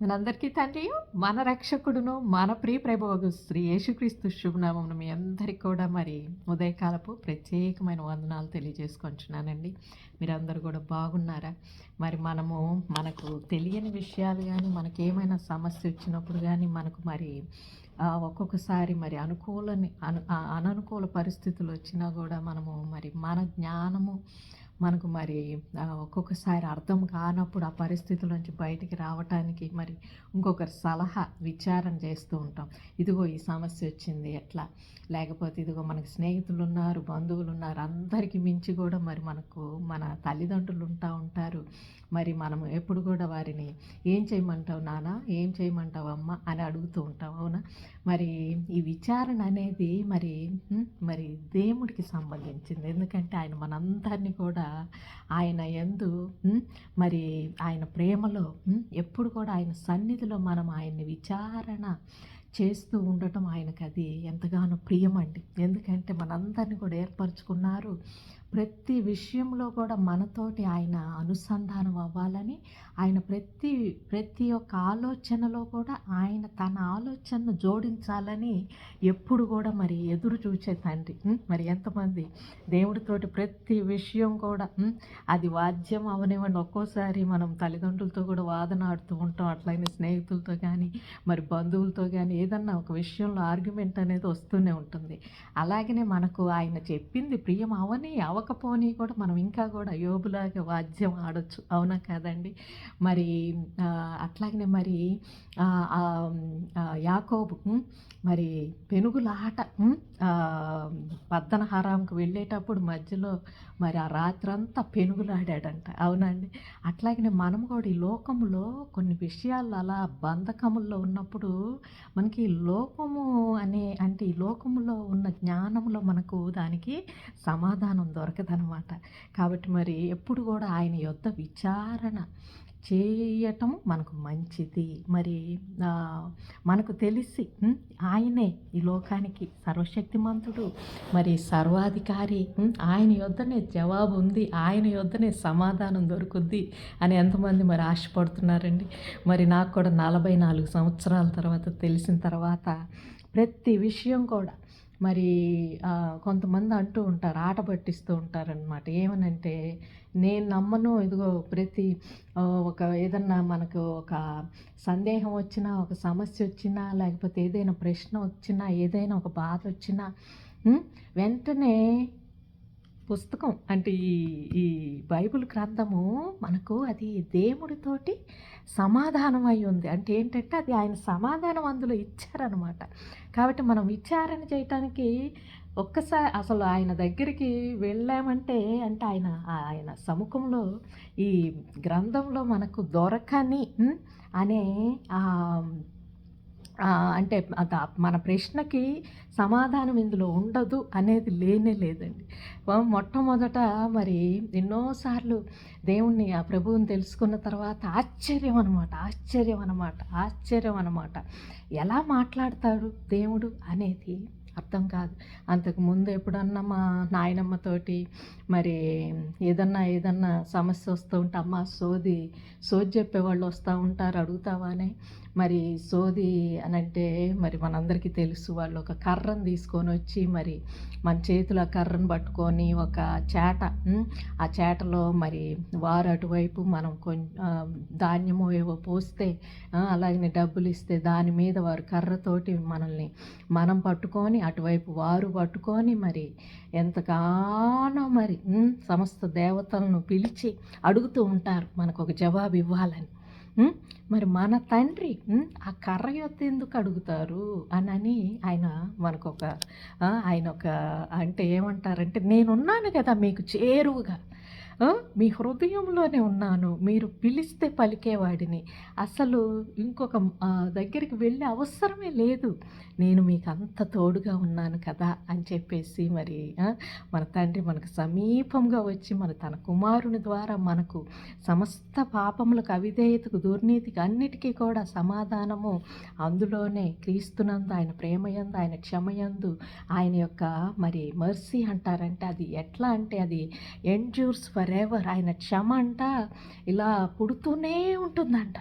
మనందరికీ తండ్రి మన రక్షకుడును మన ప్రియ ప్రభోగు శ్రీ యేసుక్రీస్తు శుభనామం మీ అందరికీ కూడా మరి ఉదయకాలపు ప్రత్యేకమైన వందనాలు తెలియజేసుకుంటున్నానండి మీరందరూ కూడా బాగున్నారా? మరి మనము మనకు తెలియని విషయాలు కానీ మనకి ఏమైనా సమస్య వచ్చినప్పుడు కానీ మనకు మరి ఒక్కొక్కసారి మరి అనుకూలని అను ఆ, అననుకూల పరిస్థితులు వచ్చినా కూడా మనము మరి మన జ్ఞానము మనకు మరి ఒక్కొక్కసారి అర్థం కానప్పుడు ఆ పరిస్థితుల నుంచి బయటికి రావటానికి మరి ఇంకొకరి సలహా విచారణ చేస్తూ ఉంటాం. ఇదిగో ఈ సమస్య వచ్చింది ఎట్లా? లేకపోతే ఇదిగో మనకి స్నేహితులు ఉన్నారు బంధువులు ఉన్నారు అందరికీ మించి కూడా మరి మనకు మన తల్లిదండ్రులు ఉంటా ఉంటారు. మరి మనం ఎప్పుడు కూడా వారిని ఏం చేయమంటావు నాన్న ఏం చేయమంటావు అమ్మ? అని అడుగుతూ ఉంటాం అవునా? మరి ఈ విచారణ అనేది మరి మరి దేవుడికి సంబంధించింది. ఎందుకంటే ఆయన మనందరినీ కూడా ఆయన ఎందు మరి ఆయన ప్రేమలో ఎప్పుడు కూడా ఆయన సన్నిధిలో మనం ఆయన్ని విచారణ చేస్తూ ఉండటం ఆయనకు అది ఎంతగానో ప్రియమండి. ఎందుకంటే మనందరినీ కూడా ఏర్పరచుకున్నారు. ప్రతి విషయంలో కూడా మనతోటి ఆయన అనుసంధానం అవ్వాలని ఆయన ప్రతి ప్రతి ఒక్క ఆలోచనలో కూడా ఆయన తన ఆలోచనను జోడించాలని ఎప్పుడు కూడా మరి ఎదురు చూచే తండ్రి. మరి ఎంతమంది దేవుడితోటి ప్రతి విషయం కూడా అది వాద్యం అవనివ్వండి. ఒక్కోసారి మనం తల్లిదండ్రులతో కూడా వాదన ఆడుతూ ఉంటాం. అట్లయిన స్నేహితులతో కానీ మరి బంధువులతో కానీ ఏదన్నా ఒక విషయంలో ఆర్గ్యుమెంట్ అనేది వస్తూనే ఉంటుంది. అలాగనే మనకు ఆయన చెప్పింది ప్రియం అవని అవకపోని కూడా మనం ఇంకా కూడా యోబులాగా వాద్యం ఆడొచ్చు. అవునా కాదండి? మరి అట్లాగనే మరి యాకోబు మరి పెనుగులాట పద్దన హరాంకు వెళ్ళేటప్పుడు మధ్యలో మరి ఆ రాత్రంతా పెనుగులాడాడంట. అవునండి. అట్లాగనే మనం కూడా ఈ లోకములో కొన్ని విషయాలు అలా బంధకముల్లో ఉన్నప్పుడు మనకి లోకము అనే అంటే ఈ లోకములో ఉన్న జ్ఞానంలో మనకు దానికి సమాధానం దొరకదనమాట. కాబట్టి మరి ఎప్పుడు కూడా ఆయన యొద్ద విచారణ చేయటం మనకు మంచిది. మరి మనకు తెలిసి ఆయనే ఈ లోకానికి సర్వశక్తిమంతుడు. మరి సర్వాధికారి ఆయన యొద్దనే జవాబు ఉంది. ఆయన యొద్దనే సమాధానం దొరుకుద్ది అని ఎంతమంది మరి ఆశపడుతున్నారండి. మరి నాకు కూడా నలభై నాలుగు సంవత్సరాల తర్వాత తెలిసిన తర్వాత ప్రతి విషయం కూడా మరి కొంతమంది అంటూ ఉంటారు ఆట పట్టిస్తూ ఉంటారనమాట ఏమనంటే నేను నమ్మను ఇదిగో ప్రతి ఒక ఏదన్నా మనకు ఒక సందేహం వచ్చినా ఒక సమస్య వచ్చినా లేకపోతే ఏదైనా ప్రశ్న వచ్చినా ఏదైనా ఒక బాధ వచ్చినా వెంటనే పుస్తకం. అంటే ఈ ఈ బైబిల్ గ్రంథము మనకు అది దేవుడితోటి సమాధానం అయి ఉంది అంటే ఏంటంటే అది ఆయన సమాధానం అందులో ఇచ్చారనమాట. కాబట్టి మనం విచారణ చేయటానికి ఒక్కసారి అసలు ఆయన దగ్గరికి వెళ్ళామంటే అంటే ఆయన ఆయన సముఖంలో ఈ గ్రంథంలో మనకు దొరకని అనే ఆ, అంటే మన ప్రశ్నకి సమాధానం ఇందులో ఉండదు అనేది లేనే లేదండి. మొట్టమొదట మరి ఎన్నోసార్లు దేవుణ్ణి ఆ ప్రభువుని తెలుసుకున్న తర్వాత ఆశ్చర్యం అనమాట ఆశ్చర్యం అనమాట ఆశ్చర్యం అనమాట ఎలా మాట్లాడతాడు దేవుడు అనేది అర్థం కాదు. అంతకు ముందు ఎప్పుడన్నా మా నాయనమ్మతోటి మరి ఏదన్నా ఏదన్నా సమస్య వస్తూ ఉంటే అమ్మ సోది సోది చెప్పేవాళ్ళు వస్తూ ఉంటారు అడుగుతావా? అని. మరి సోది అని అంటే మరి మనందరికీ తెలుసు వాళ్ళు ఒక కర్రను తీసుకొని వచ్చి మరి మన చేతిలో ఆ కర్రను పట్టుకొని ఒక చేట ఆ చేటలో మరి వారు అటువైపు మనం కొంచెం ధాన్యము ఏవో పోస్తే అలాగే అలాగనే డబ్బులు ఇస్తే దాని మీద వారు కర్రతోటి మనల్ని మనం పట్టుకొని అటువైపు వారు పట్టుకొని మరి ఎంతగానో మరి సమస్త దేవతలను పిలిచి అడుగుతూ ఉంటారు మనకు ఒక జవాబు ఇవ్వాలని. మరి మన తండ్రి ఆ కర్ర యొద్ద ఎందుకు అడుగుతారు అని ఆయన మనకు ఒక ఆయన ఒక అంటే ఏమంటారంటే నేనున్నాను కదా మీకు చేరువుగా. మీ హృదయంలోనే ఉన్నాను. మీరు పిలిస్తే పలికేవాడిని. అసలు ఇంకొక దగ్గరికి వెళ్ళే అవసరమే లేదు. నేను మీకు అంత తోడుగా ఉన్నాను కదా అని చెప్పేసి మరి మన తండ్రి మనకు సమీపంగా వచ్చి మన తన కుమారుని ద్వారా మనకు సమస్త పాపములకు అవిధేయతకు దుర్నీతికి అన్నిటికీ కూడా సమాధానము అందులోనే క్రీస్తునందు ఆయన ప్రేమయందు ఆయన క్షమయందు ఆయన యొక్క మరి మర్సీ అంటారంటే అది ఎట్లా అంటే అది ఎండ్యూర్స్ ఫర్ ఎవర్ ఆయన క్షమ అంట ఇలా పుడుతూనే ఉంటుందంట.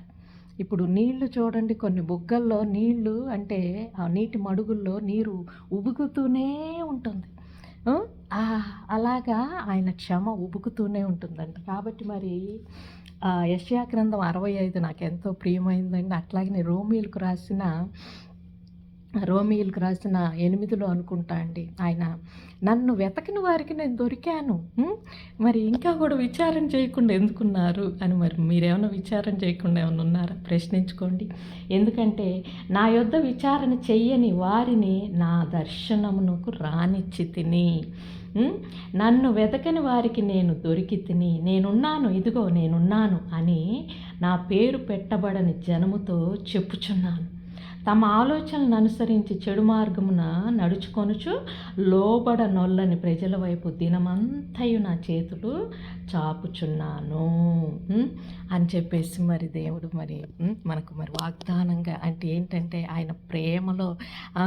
ఇప్పుడు నీళ్ళు చూడండి కొన్ని బుగ్గల్లో నీళ్ళు అంటే ఆ నీటి మడుగుల్లో నీరు ఉబుకుతూనే ఉంటుంది. అలాగా ఆయన క్షమ ఉబుకుతూనే ఉంటుందంట. కాబట్టి మరి ఆ, గ్రంథం అరవై ఐదు నాకు ఎంతో ప్రియమైందండి. అట్లాగే రోమిలకు రాసిన రోమియోలకు రాసిన ఎనిమిదిలో అనుకుంటా అండి. ఆయన నన్ను వెతకిన వారికి నేను దొరికాను. మరి ఇంకా కూడా విచారణ చేయకుండా ఎందుకున్నారు? అని మరి మీరేమైనా విచారణ చేయకుండా ఏమైనా ఉన్నారా? ప్రశ్నించుకోండి. ఎందుకంటే నా యొద్ద విచారణ చెయ్యని వారిని నా దర్శనమునకు రానిచ్చి తిని నన్ను వెతకని వారికి నేను దొరికి తిని నేనున్నాను ఇదిగో నేనున్నాను అని నా పేరు పెట్టబడని జనముతో చెప్పుచున్నాను. తమ ఆలోచనలను అనుసరించి చెడు మార్గమున నడుచుకొనుచు లోబడ నొల్లని ప్రజల వైపు దినమంతయు నా చేతులు చాపుచున్నాను. అని చెప్పేసి మరి దేవుడు మరి మనకు మరి వాగ్దానంగా అంటే ఏంటంటే ఆయన ప్రేమలో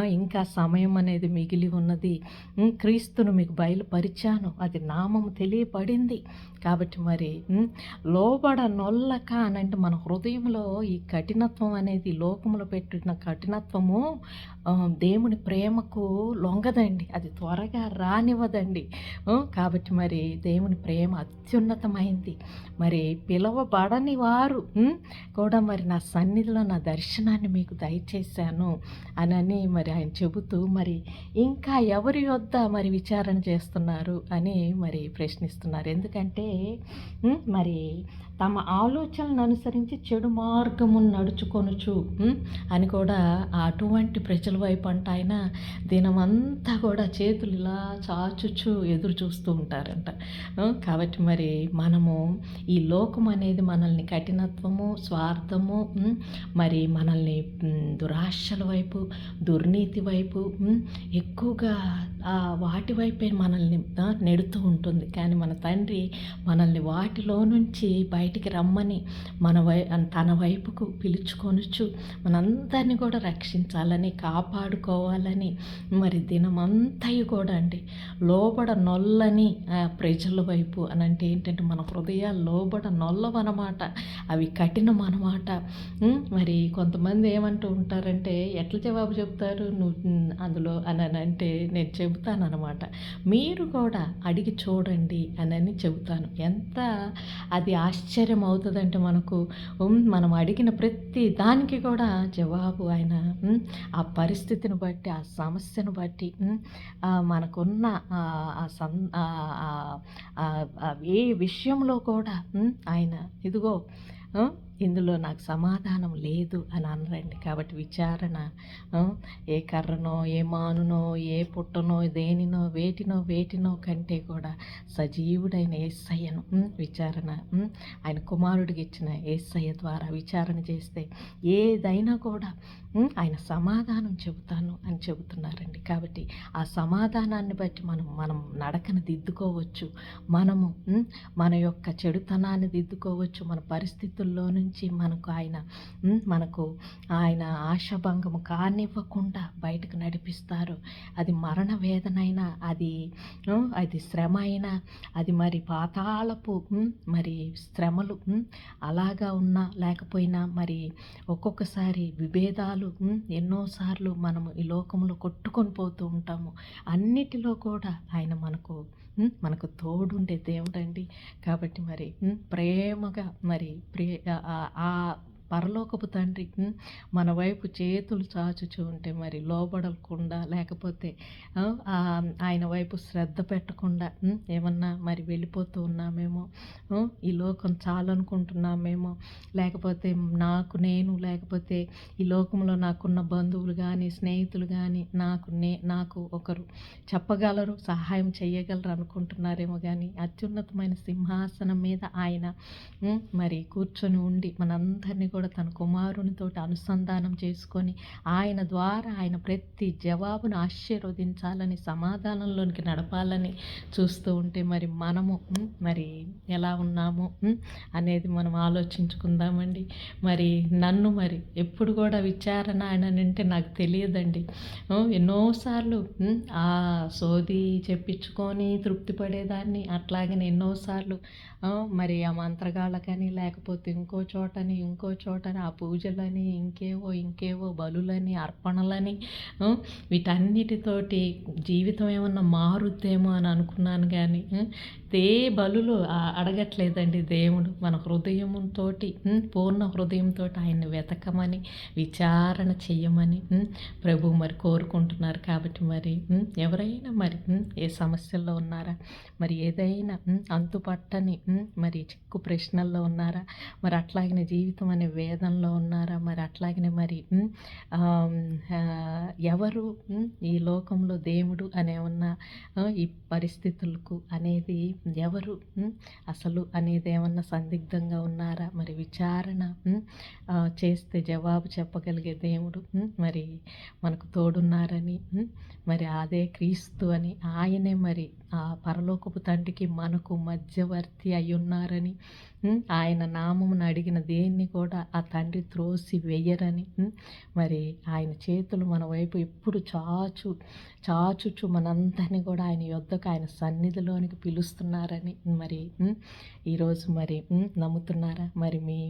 ఇంకా సమయం అనేది మిగిలి ఉన్నది. క్రీస్తును మీకు బయలుపరిచాను. అది నామము తెలియబడింది. కాబట్టి మరి లోబడ నొల్లక అని అంటే మన హృదయంలో ఈ కఠినత్వం అనేది లోకములో పెట్టిన కఠినత్వము దేవుని ప్రేమకు లొంగదండి. అది త్వరగా రానివ్వదండి. కాబట్టి మరి దేవుని ప్రేమ అత్యున్నతమైంది. మరి పిలవబడని వారు కూడా మరి నా సన్నిధిలో నా దర్శనాన్ని మీకు దయచేశాను అనని మరి ఆయన చెబుతూ మరి ఇంకా ఎవరి వద్ద మరి విచారణ చేస్తున్నారు అని మరి ప్రశ్నిస్తున్నారు. ఎందుకంటే మరి తమ ఆలోచనలను అనుసరించి చెడు మార్గమును నడుచుకొనుచు అని కూడా అటువంటి ప్రజల వైపు అంట ఆయన దినమంతా కూడా చేతులు ఇలా చాచుచు ఎదురు చూస్తూ ఉంటారంట. కాబట్టి మరి మనము ఈ లోకం అనేది మనల్ని కఠినత్వము స్వార్థము మరి మనల్ని దురాశల వైపు దుర్నీతి వైపు ఎక్కువగా వాటి వైపే మనల్ని నెడుతూ ఉంటుంది. కానీ మన తండ్రి మనల్ని వాటిలో నుంచి బయటికి రమ్మని మన వై తన వైపుకు పిలుచుకొనొచ్చు మనందరినీ కూడా రక్షించాలని కాపాడుకోవాలని మరి దినమంతయు కూడా అండి. లోబడ నొల్లని ప్రజల వైపు అని అంటే ఏంటంటే మన హృదయాలు లోబడ నొల్లవన్నమాట అవి కఠినం అన్నమాట మరి కొంతమంది ఏమంటూ ఉంటారంటే ఎట్లా జవాబు చెప్తారు? నువ్వు అందులో అని అని అంటే నేను చెబుతానమాట అనమాట మీరు కూడా అడిగి చూడండి అని అని చెబుతాను. ఎంత అది ఆశ్చర్యం అవుతుందంటే మనకు మనం అడిగిన ప్రతి దానికి కూడా జవాబు ఆయన ఆ పరిస్థితిని బట్టి ఆ సమస్యను బట్టి మనకున్న సం ఏ విషయంలో కూడా ఆయన ఇదిగో ఇందులో నాకు సమాధానం లేదు అని అనరండి. కాబట్టి విచారణ ఏ కర్రనో ఏ మానునో ఏ పుట్టనో దేనినో వేటినో వేటినో కంటే కూడా సజీవుడైన ఏసయ్యను విచారణ ఆయన కుమారుడికి ఇచ్చిన ఏసయ్య ద్వారా విచారణ చేస్తే ఏదైనా కూడా ఆయన సమాధానం చెబుతాను అని చెబుతున్నారండి. కాబట్టి ఆ సమాధానాన్ని బట్టి మనం మనం నడకను దిద్దుకోవచ్చు. మనము మన యొక్క చెడుతనాన్ని దిద్దుకోవచ్చు. మన పరిస్థితుల్లో నుంచి మనకు ఆయన మనకు ఆయన ఆశాభంగము కానివ్వకుండా బయటకు నడిపిస్తారు. అది మరణ వేదనైనా అది అది శ్రమ అయినా అది మరి పాతాళపు మరి శ్రమలు అలాగా ఉన్నా లేకపోయినా మరి ఒక్కొక్కసారి విభేదాలు ఎన్నోసార్లు మనము ఈ లోకంలో కొట్టుకొని పోతూ ఉంటాము. అన్నిటిలో కూడా ఆయన మనకు మనకు తోడుండే దేవుడండి. కాబట్టి మరి ప్రేమగా మరి ప్రే ఆ- ఆ పరలోకపు తండ్రి మన వైపు చేతులు చాచుచూ ఉంటే మరి లోబడకుండా లేకపోతే ఆయన వైపు శ్రద్ధ పెట్టకుండా ఏమన్నా మరి వెళ్ళిపోతూ ఉన్నామేమో ఈ లోకం చాలనుకుంటున్నామేమో లేకపోతే నాకు నేను లేకపోతే ఈ లోకంలో నాకున్న బంధువులు కానీ స్నేహితులు కానీ నాకు నే నాకు ఒకరు చెప్పగలరు సహాయం చేయగలరు అనుకుంటున్నారేమో కానీ అత్యున్నతమైన సింహాసనం మీద ఆయన మరి కూర్చొని ఉండి మనందరినీ కూడా తన కుమారునితో అనుసంధానం చేసుకొని ఆయన ద్వారా ఆయన ప్రతి జవాబును ఆశీర్వదించాలని సమాధానంలోనికి నడపాలని చూస్తూ ఉంటే మరి మనము మరి ఎలా ఉన్నాము అనేది మనం ఆలోచించుకుందామండి. మరి నన్ను మరి ఎప్పుడు కూడా విచారణ ఆయన అంటే నాకు తెలియదండి. ఎన్నోసార్లు ఆ సోది చెప్పించుకొని తృప్తి పడేదాన్ని అట్లాగనే ఎన్నోసార్లు మరి ఆ మంత్రగాళ్ళకని లేకపోతే ఇంకో చోటని ఇంకో చోట చోట ఆ పూజలని ఇంకేవో ఇంకేవో బలులని అర్పణలని వీటన్నిటితోటి జీవితం ఏమన్నా మారుద్దేమో అని అనుకున్నాను కానీ దే ఏ బలులు అడగట్లేదండి దేవుడు. మన హృదయంతో పూర్ణ హృదయంతో ఆయన్ని వెతకమని విచారణ చెయ్యమని ప్రభు మరి కోరుకుంటున్నారు కాబట్టి మరి ఎవరైనా మరి ఏ సమస్యల్లో ఉన్నారా? మరి ఏదైనా అంతుపట్టని మరి చిక్కు ప్రశ్నల్లో ఉన్నారా? మరి అట్లాగిన జీవితం అనే వేదంలో ఉన్నారా? మరి అట్లాగనే మరి ఎవరు ఈ లోకంలో దేవుడు అనే ఉన్న ఈ పరిస్థితులకు అనేది ఎవరు అసలు అనేది ఏమన్నా సందిగ్ధంగా ఉన్నారా? మరి విచారణ చేస్తే జవాబు చెప్పగలిగే దేవుడు మరి మనకు తోడున్నారని మరి అదే క్రీస్తు అని ఆయనే మరి ఆ పరలోకపు తండ్రికి మనకు మధ్యవర్తి అయి ఉన్నారని ఆయన నామమును అడిగిన దేన్ని కూడా ఆ తండ్రి త్రోసి వెయ్యరని మరి ఆయన చేతులు మన వైపు ఎప్పుడు చాచు చాచుచు మనందరినీ కూడా ఆయన యొద్దకు ఆయన సన్నిధిలోనికి పిలుస్తున్నారని. మరి ఈరోజు మరి నమ్ముతున్నారా? మరి మీ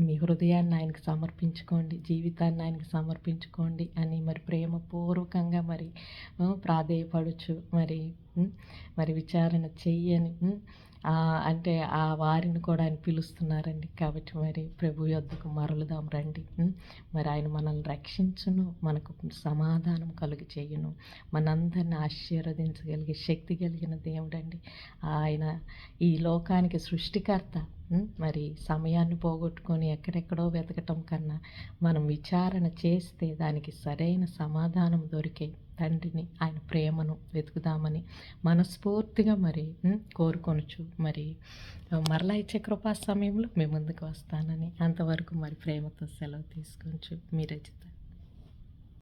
మీ హృదయాన్ని ఆయనకు సమర్పించుకోండి జీవితాన్ని ఆయనకు సమర్పించుకోండి అని మరి ప్రేమపూర్వకంగా మరి ప్రాధేయపడచ్చు మరి మరి విచారణ చెయ్యని అంటే ఆ వారిని కూడా ఆయన పిలుస్తున్నారండి. కాబట్టి మరి ప్రభు యొద్దకు మరలుదాం రండి. మరి ఆయన మనల్ని రక్షించును మనకు సమాధానం కలుగు చేయును. మనందరిని ఆశీర్వదించగలిగే శక్తి కలిగిన దేవుడండి. ఆయన ఈ లోకానికి సృష్టికర్త. మరి సమయాన్ని పోగొట్టుకొని ఎక్కడెక్కడో వెతకటం కన్నా మనం విచారణ చేస్తే దానికి సరైన సమాధానం దొరికే తండ్రిని ఆయన ప్రేమను వెతుకుదామని మనస్ఫూర్తిగా మరి ఉం, కోరుకొనుచు. మరి మరలా ఇచ్చే కృపా సమయంలో మీ ముందుకు వస్తానని అంతవరకు మరి ప్రేమతో సెలవు తీసుకొచ్చు మీ రచిత